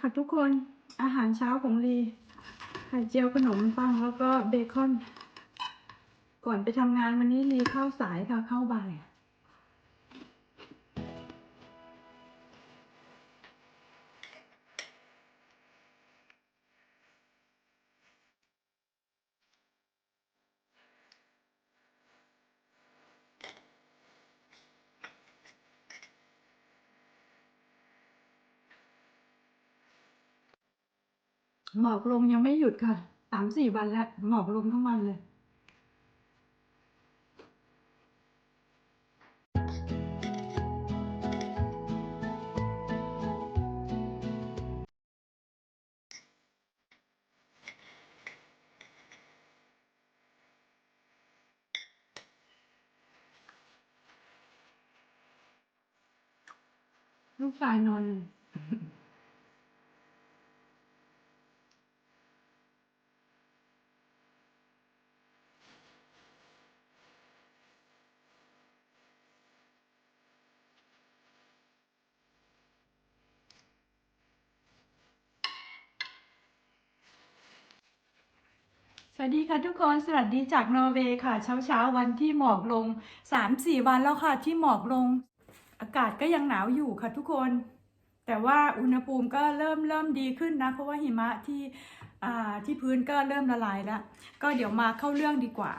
ค่ะทุกคนอาหารเช้าของลีไข่เจียวขนมปังแล้วก็เบคอน ก่อนไปทำงานวันนี้ลีเข้าสายค่ะเข้าบ่าย หมอกลงยังไม่หยุดค่ะสามสี่วันแล้ว หมอกลงทั้งวันเลย ลูกชายนอน สวัสดีค่ะทุกคนสวัสดีจากนอร์เวย์ค่ะ เช้าเช้าๆวันที่หมอกลงสามสี่วันแล้วค่ะที่หมอกลง อากาศก็ยังหนาวอยู่ค่ะทุกคน แต่ว่าอุณหภูมิก็เริ่มเริ่มดีขึ้นนะ เพราะว่าหิมะที่ที่พื้นก็เริ่มละลายแล้ว ก็เดี๋ยวมาเข้าเรื่องดีกว่า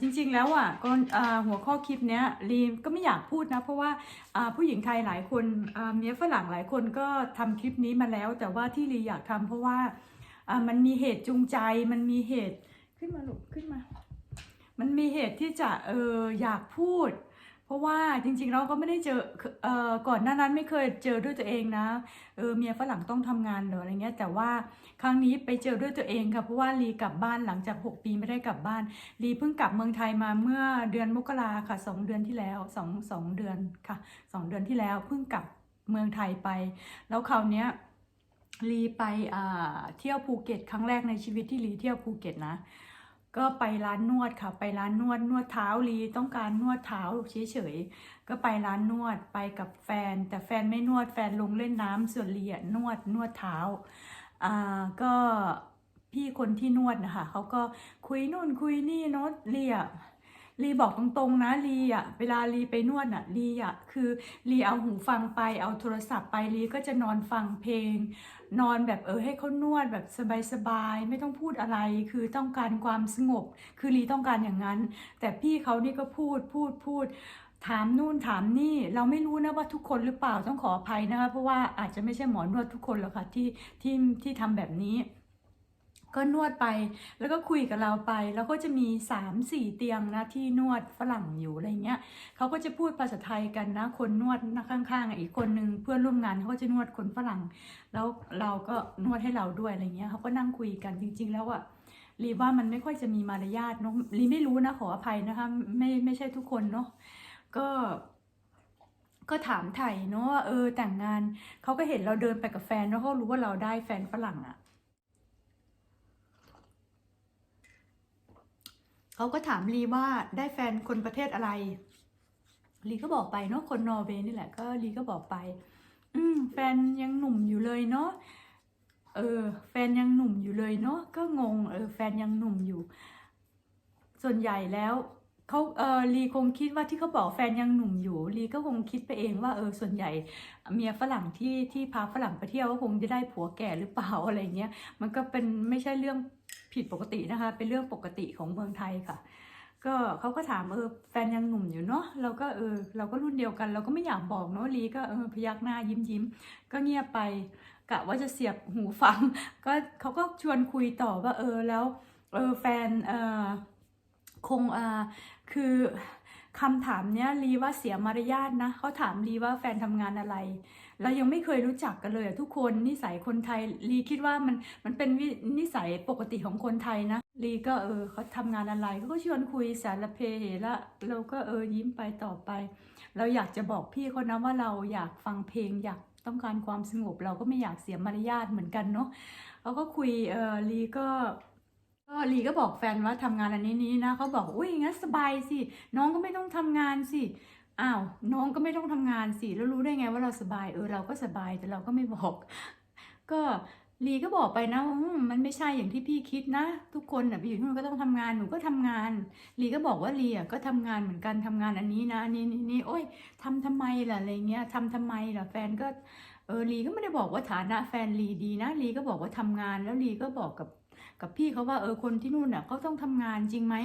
จริงๆแล้วอะก็หัวข้อคลิปเนี้ยรีมก็ไม่อยากพูดนะ เพราะว่าผู้หญิงไทยหลายคนเมียฝรั่งหลายคนก็ทำคลิปนี้มาแล้ว แต่ว่าที่รีอยากทำเพราะว่า อ่ามันมีเหตุจูงใจ มันมีเหตุขึ้นมาลูกขึ้นมา มันมีเหตุที่จะเอออยากพูด เพราะว่าจริงๆเราก็ไม่ได้เจอเอ่อก่อนหน้านั้นไม่เคยเจอด้วยตัวเองนะเออเมียฝรั่งต้องทำงานหรืออะไรเงี้ยแต่ว่าครั้งนี้ไปเจอด้วยตัวเองค่ะเพราะว่าลีกลับบ้านหลังจาก 6 ปีไม่ได้กลับบ้านลีเพิ่งกลับเมืองไทยมาเมื่อเดือนมกราค่ะสองเดือนที่แล้วสองสองเดือนค่ะสองเดือนที่แล้วเพิ่งกลับเมืองไทยไป แล้วคราวเนี้ย ลีไปเที่ยวภูเก็ต ครั้งแรกในชีวิตที่ลีเที่ยวภูเก็ตนะ ก็ไปร้านนวดค่ะ ไปร้านนวดนวดเท้าลีต้องการนวดเท้าเฉยๆก็ไปร้านนวดไปกับแฟน แต่แฟนไม่นวดแฟนลงเล่นน้ำส่วนลีอะนวดนวดเท้าอ่าก็พี่คนที่นวดนะคะเขาก็คุยนู่นคุยนี่โน้ตลีอะ ลีบอกตรงๆนะลีอะเวลาลีไปนวดอะลีอะคือลีเอาหูฟังไปเอาโทรศัพท์ไปลีก็จะนอนฟังเพลง นอนแบบเออให้เขานวดแบบสบายๆไม่ต้องพูดอะไร คือต้องการความสงบ คือลีต้องการอย่างนั้น แต่พี่เขานี่ก็พูดพูดพูดถามนู่นถามนี่เราไม่รู้นะว่าทุกคนหรือเปล่าต้องขออภัยนะคะเพราะว่าอาจจะไม่ใช่หมอนวดทุกคนหรอกค่ะที่ที่ที่ทำแบบนี้ ก็นวดไปแล้วก็คุยกับเราไป แล้วก็จะมีสามสี่เตียงนะที่นวดฝรั่งอยู่อะไรเงี้ยเขาก็จะพูดภาษาไทยกันนะ คนนวดนะข้างๆอีกคนนึงเพื่อนร่วมงานเขาก็จะนวดคนฝรั่ง แล้วเราก็นวดให้เราด้วยอะไรเงี้ยเขาก็นั่งคุยกันจริง ๆ แล้วอะรีว่ามันไม่ค่อยจะมีมารยาทเนาะรีไม่รู้นะขออภัยนะคะไม่ไม่ใช่ทุกคนเนาะก็ก็ถามไถ่เนาะว่าเออแต่งงานเขาก็เห็นเราเดินไปกับแฟนแล้วเขารู้ว่าเราได้แฟนฝรั่งอะ เขาก็ถามลีว่าได้แฟนคนประเทศอะไรลีก็บอกไปเนาะคนนอร์เวย์นี่แหละก็ลีก็บอกไป อืมแฟนยังหนุ่มอยู่เลยเนาะเออ แฟนยังหนุ่มอยู่เลยเนาะก็งงเออแฟนยังหนุ่มอยู่ ส่วนใหญ่แล้วเขาเออลีคงคิดว่าที่เขาบอกแฟนยังหนุ่มอยู่ลีก็คงคิดไปเองว่าเออส่วนใหญ่เมียฝรั่งที่ที่พาฝรั่งไปเที่ยวก็คงจะได้ผัวแก่หรือเปล่าอะไรเงี้ยมันก็เป็นไม่ใช่เรื่อง ผิดปกตินะคะ เป็นเรื่องปกติของเมืองไทยค่ะ ก็เขาก็ถามเออแฟนยังหนุ่มอยู่เนาะเราก็เออเราก็รุ่นเดียวกัน เราก็ไม่อยากบอกเนาะลีก็เออพยักหน้ายิ้มยิ้มก็เงียบไปกะว่าจะเสียบหูฟัง ก็เขาก็ชวนคุยต่อว่าเออแล้วเออแฟนเออคงเออคือ คำถามเนี้ยลีว่าเสียมารยาทนะเขาถามลีว่าแฟนทำงานอะไร เรายังไม่เคยรู้จักกันเลยทุกคนนิสัยคนไทยลีคิดว่ามันมันเป็นนิสัยปกติของคนไทยนะลีก็เออเขาทำงานอะไรเขาก็ชวนคุยสารเพเหระเราก็เออยิ้มไปต่อไป เราอยากจะบอกพี่เขานะว่าเราอยากฟังเพลงอยากต้องการความสงบเราก็ไม่อยากเสียมารยาทเหมือนกันเนาะเขาก็คุยเออลีก็ ก็ลีก็บอกแฟนว่าทำงานอันนี้นี้นะเขาบอกอุ้ยงั้นสบายสิน้องก็ไม่ต้องทำงานสิอ้าวน้องก็ไม่ต้องทำงานสิแล้วรู้ได้ไงว่าเราสบายเออเราก็สบายแต่เราก็ไม่บอก ก็ลีก็บอกไปนะว่ามันไม่ใช่อย่างที่พี่คิดนะ ทุกคนอะไปอยู่ที่นู่นก็ต้องทำงานหนูก็ทำงานลีก็บอกว่าลีอะก็ทำงานเหมือนกันทำงานอันนี้นะอันนี้นี่นี่โอ้ยทำทำไมล่ะอะไรเงี้ยทำทำไมล่ะแฟนก็เออลีก็ไม่ได้บอกว่าฐานะแฟนลีดีนะลีก็บอกว่าทำงานแล้วลีก็บอกกับ กับพี่เขาว่าเออคนที่นู่นอะเขาต้องทำงานจริงไหม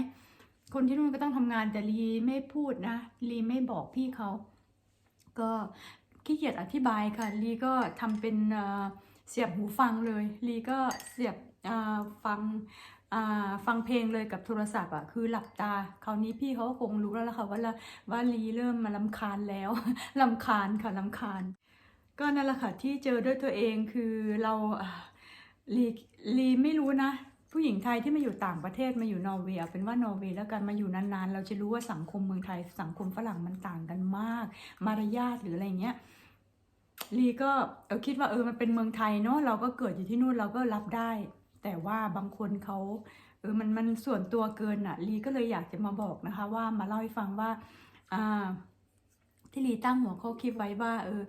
คนที่นู่นก็ต้องทำงานแต่ลีไม่พูดนะลีไม่บอกพี่เขาก็ขี้เกียจอธิบายค่ะลีก็ทำเป็นเสียบหูฟังเลยลีก็เสียบฟังฟังเพลงเลยกับโทรศัพท์อะคือหลับตา คราวนี้พี่เขาก็คงรู้แล้วล่ะค่ะว่าละว่าลีเริ่มมาลำคาญแล้วลำคาญค่ะลำคาญ ก็นั่นแหละค่ะที่เจอด้วยตัวเองคือเราลี ลีไม่รู้นะ ผู้หญิงไทยที่มาอยู่ต่างประเทศมาอยู่นอร์เวย์เป็นว่านอร์เวย์แล้วกันมาอยู่นานๆ เราจะรู้ว่าสังคมเมืองไทย สังคมฝรั่งมันต่างกันมาก มารยาทหรืออะไรเงี้ยลีก็เออคิดว่าเออมันเป็นเมืองไทยเนาะเราก็เกิดอยู่ที่นู่นเราก็รับได้ แต่ว่าบางคนเขาเออมันมันส่วนตัวเกินอะลีก็เลยอยากจะมาบอกนะคะ ว่ามาเล่าให้ฟังว่าอ่าที่ลีตั้งหัวข้อคลิปไว้ว่าเออ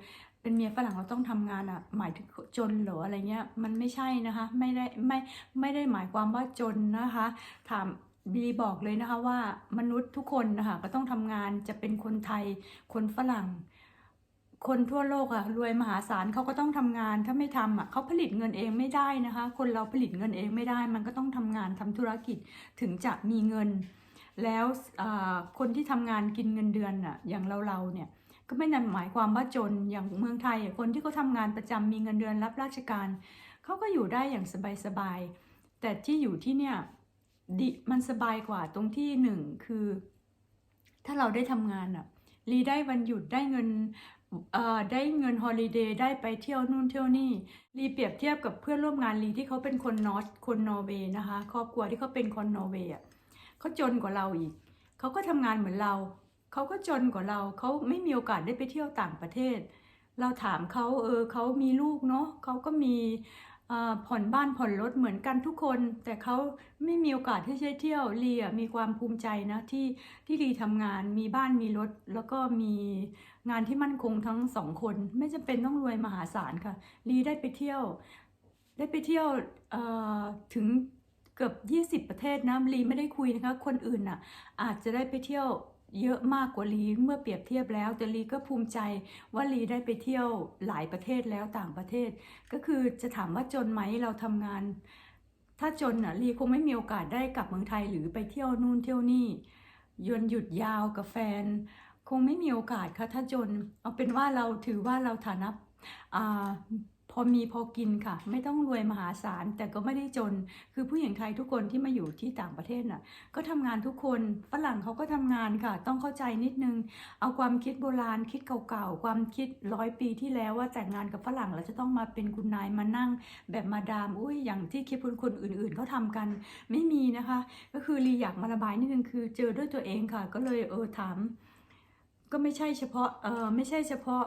เป็นเมียฝรั่งเราต้องทำงานอะหมายถึงจนหรออะไรเงี้ย มันไม่ใช่นะคะ ไม่ได้ไม่ไม่ได้หมายความว่าจนนะคะ ถามบีบอกเลยนะคะว่ามนุษย์ทุกคนนะคะก็ต้องทำงานจะเป็นคนไทย คนฝรั่ง คนทั่วโลกอะรวยมหาศาลเขาก็ต้องทำงานถ้าไม่ทำอะเขาผลิตเงินเองไม่ได้นะคะ คนเราผลิตเงินเองไม่ได้ มันก็ต้องทำงานทำธุรกิจถึงจะมีเงิน แล้วอ่าคนที่ทำงานกินเงินเดือนอะอย่างเราเราเนี่ย ก็ไม่นั่นหมายความว่าจนอย่างเมืองไทยคนที่เขาทำงานประจำมีเงินเดือนรับราชการเขาก็อยู่ได้อย่างสบายๆแต่ที่อยู่ที่เนี่ยดิมันสบายกว่าตรงที่หนึ่งคือ ถ้าเราได้ทำงานอะรีได้วันหยุดได้เงินเอ่อได้เงินฮอลิเดย์ได้ไปเที่ยวนู่นเที่ยวนี่รีเปรียบเทียบกับเพื่อนร่วมงานรีที่เขาเป็นคนนอร์ทคนนอร์เวย์นะคะ ครอบครัวที่เขาเป็นคนนอร์เวย์อะเขาจนกว่าเราอีก เขาก็ทำงานเหมือนเรา เขาก็จนกว่าเราเขาไม่มีโอกาสได้ไปเที่ยวต่างประเทศ เราถามเขาเออเขามีลูกเนาะเขาก็มีผ่อนบ้านผ่อนรถเหมือนกันทุกคน แต่เขาไม่มีโอกาสที่จะเที่ยวลีมีความภูมิใจนะที่ที่ลีทำงานมีบ้านมีรถ แล้วก็มีงานที่มั่นคงทั้งสองคน ไม่จำเป็นต้องรวยมหาศาลค่ะลีได้ไปเที่ยว ได้ไปเที่ยวถึงเกือบ 20 ประเทศนะลีไม่ได้คุยนะคะ คนอื่นน่ะอาจจะได้ไปเที่ยว เยอะมากกว่าลีเมื่อเปรียบเทียบแล้ว แต่ลีก็ภูมิใจว่าลีได้ไปเที่ยวหลายประเทศแล้วต่างประเทศ ก็คือจะถามว่าจนไหมเราทำงาน ถ้าจนอะลีคงไม่มีโอกาสได้กลับเมืองไทยหรือไปเที่ยวนู่นเที่ยวนี่ยนหยุดยาวกับแฟน คงไม่มีโอกาสค่ะถ้าจน เอาเป็นว่าเราถือว่าเราฐานะอ่า พอมีพอกินค่ะ ไม่ต้องรวยมหาศาลแต่ก็ไม่ได้จน คือผู้หญิงไทยทุกคนที่มาอยู่ที่ต่างประเทศน่ะ ก็ทำงานทุกคนฝรั่งเขาก็ทำงานค่ะ ต้องเข้าใจนิดนึง เอาความคิดโบราณคิดเก่าๆ ความคิดร้อยปีที่แล้วว่าแต่งงานกับฝรั่งแล้วจะต้องมาเป็นคุณนายมานั่ง แบบมาดามอุ้ยอย่างที่คลิปคนอื่นๆเขาทำกันไม่มีนะคะ ก็คือรีอยากมาระบายนิดนึงคือเจอด้วยตัวเองค่ะ ก็เลยเออถาม ก็ไม่ใช่เฉพาะเออไม่ใช่เฉพาะ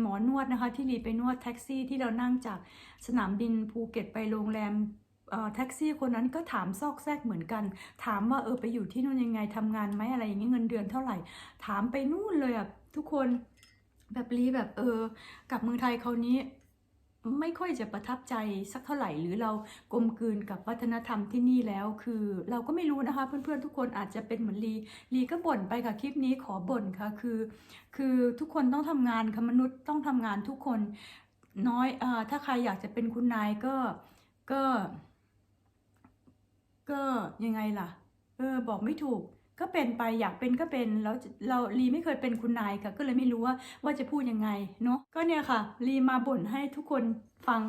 หมอนวดนะคะ ที่รีไปนวดแท็กซี่ที่เรานั่งจากสนามบินภูเก็ตไปโรงแรมแท็กซี่คนนั้นก็ถามซอกแซกเหมือนกัน ถามว่าเออไปอยู่ที่นู่นยังไงทำงานไหมอะไรอย่างเงี้ยเงินเดือนเท่าไหร่ ถามไปนู่นเลยอะทุกคนแบบรีแบบเออกลับเมืองไทยคราวนี้ ไม่ค่อยจะประทับใจสักเท่าไหร่ หรือเรากลมกลืนกับวัฒนธรรมที่นี่แล้ว คือเราก็ไม่รู้นะคะเพื่อนๆทุกคนอาจจะเป็นเหมือนลีลีก็บ่นไปค่ะคลิปนี้ขอบ่นค่ะคือ คือทุกคนต้องทำงานค่ะมนุษย์ต้องทำงานทุกคนน้อยเอ่อถ้าใครอยากจะเป็นคุณนายก็ก็ ก็ยังไงล่ะ เออ บอกไม่ถูก ก็เป็นไปอยากเป็นก็เป็นแล้วเราลีไม่เคยเป็นคุณนายค่ะก็เลยไม่รู้ว่าว่าจะพูดยังไงเนาะก็เนี่ยค่ะลีมาบ่นให้ทุกคนฟัง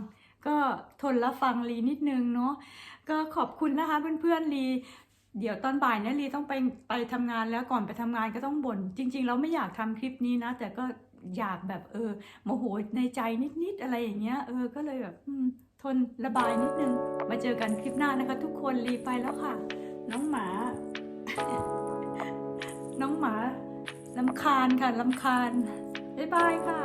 ก็ทนรับฟังลีนิดนึงเนาะก็ขอบคุณนะคะเพื่อนๆลีเดี๋ยวตอนบ่ายเนี่ยลีต้องไปไปทำงานแล้วก่อนไปทำงานก็ต้องบ่นจริง ๆ เราไม่อยากทำคลิปนี้นะ แต่ก็อยากแบบเออโมโหในใจนิดๆอะไรอย่างเงี้ยเออก็เลยแบบทนระบายนิดนึง มาเจอกันคลิปหน้านะคะ ทุกคนรีไปแล้วค่ะ น้องหมา น้องหมาลำคาญค่ะลำคาญ บ๊ายบายค่ะ